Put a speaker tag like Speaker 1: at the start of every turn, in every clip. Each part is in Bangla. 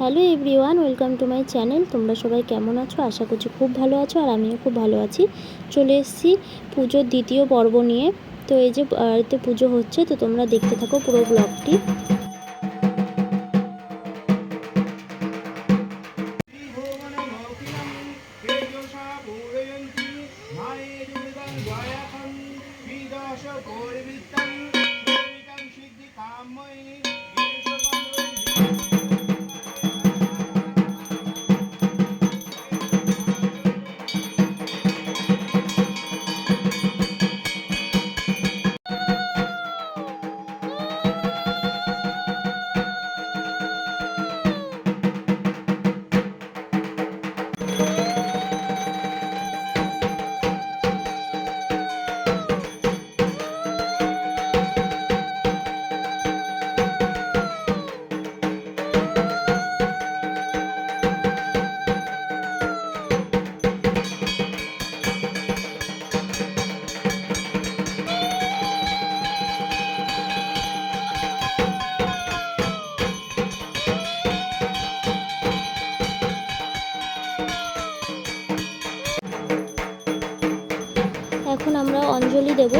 Speaker 1: Hello everyone, welcome to my channel. তোমরা সবাই কেমন আছো? আশা করছি খুব ভালো আছো আর আমিও খুব ভালো আছি। চলে এসেছি পুজোর দ্বিতীয় পর্ব নিয়ে। তো এই যে বাড়িতে পুজো হচ্ছে, তো তোমরা দেখতে থাকো পুরো ব্লগটি।
Speaker 2: তেজসা
Speaker 1: আমরা অঞ্জলি দেব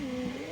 Speaker 2: এই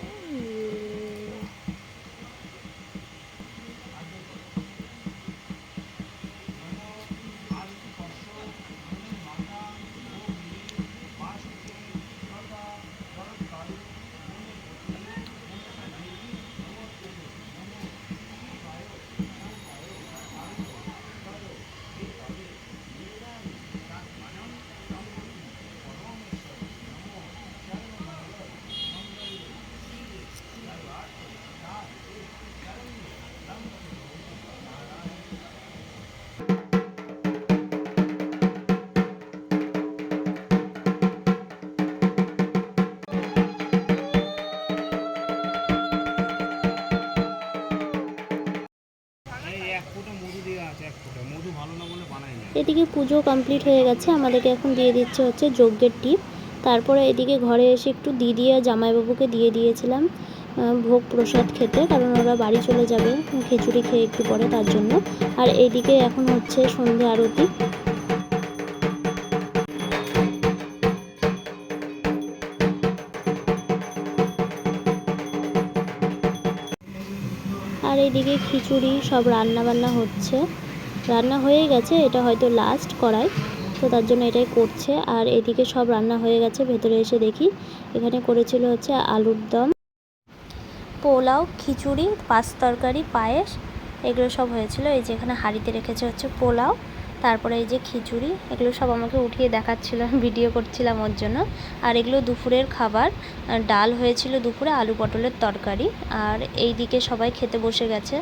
Speaker 1: এদিকে পুজো কমপ্লিট হয়ে গেছে। আমাদেরকে এখন দিয়ে দিচ্ছে হচ্ছে যজ্ঞের টিপ। তারপরে এদিকে ঘরে এসে একটু দিদি আর জামাইবাবুকে দিয়ে দিয়েছিলাম ভোগ প্রসাদ খেতে, কারণ ওরা বাড়ি চলে যাবে, খিচুড়ি খেয়ে একটু পরে তার জন্য। আর এইদিকে এখন হচ্ছে সন্ধ্যে আরতি। আর এইদিকে খিচুড়ি সব রান্না বান্না হচ্ছে। রান্না হয়ে গেছে, এটা হয়তো লাস্ট করাই তো তার জন্য এটাই করছে। আর এদিকে সব রান্না হয়ে গেছে, ভেতরে এসে দেখি এখানে করেছিল হচ্ছে আলুর দম, পোলাও, খিচুড়ি, পাঁচ তরকারি, পায়েস, এগুলো সব হয়েছিল। এই যে এখানে হাঁড়িতে রেখেছে হচ্ছে পোলাও, তারপরে এই যে খিচুড়ি, এগুলো সব আমাকে উঠিয়ে দেখাচ্ছিল ভিডিও করছিলাম ওর জন্য। আর এগুলো দুপুরের খাবার ডাল হয়েছিল দুপুরে আলু পটলের তরকারি। আর এই দিকে সবাই খেতে বসে গেছে।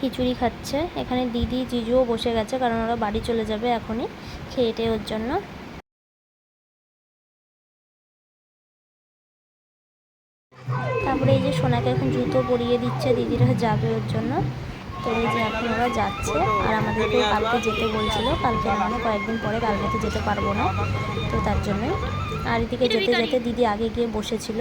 Speaker 1: খিচুড়ি খাচ্ছে। এখানে দিদি, জিজুও বসে গেছে কারণ ওরা বাড়ি চলে যাবে এখনই খেয়ে টেয়ে ওর জন্য। তারপরে এই যে সোনাকে এখন জুতো পরিয়ে দিচ্ছে, দিদিরা যাবে ওর জন্য। তো এই যে এখন ওরা যাচ্ছে আর আমাদেরকে কালকে যেতে বলছিল। কালকে মানে কয়েকদিন পরে কালকে তো যেতে পারব না, তো তার জন্যই। আর এদিকে যেতে যেতে দিদি আগে গিয়ে বসেছিল।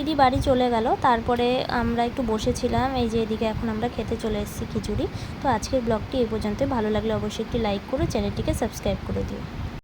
Speaker 1: দিদি বাড়ি চলে গেল। তারপরে আমরা একটু বসেছিলাম, এই যে এদিকে এখন আমরা খেতে চলে এসেছি খিচুড়ি। তো আজকের ব্লগটি এই পর্যন্ত ভালো লাগলে অবশ্যই একটি লাইক করে চ্যানেলটিকে সাবস্ক্রাইব করে দিও।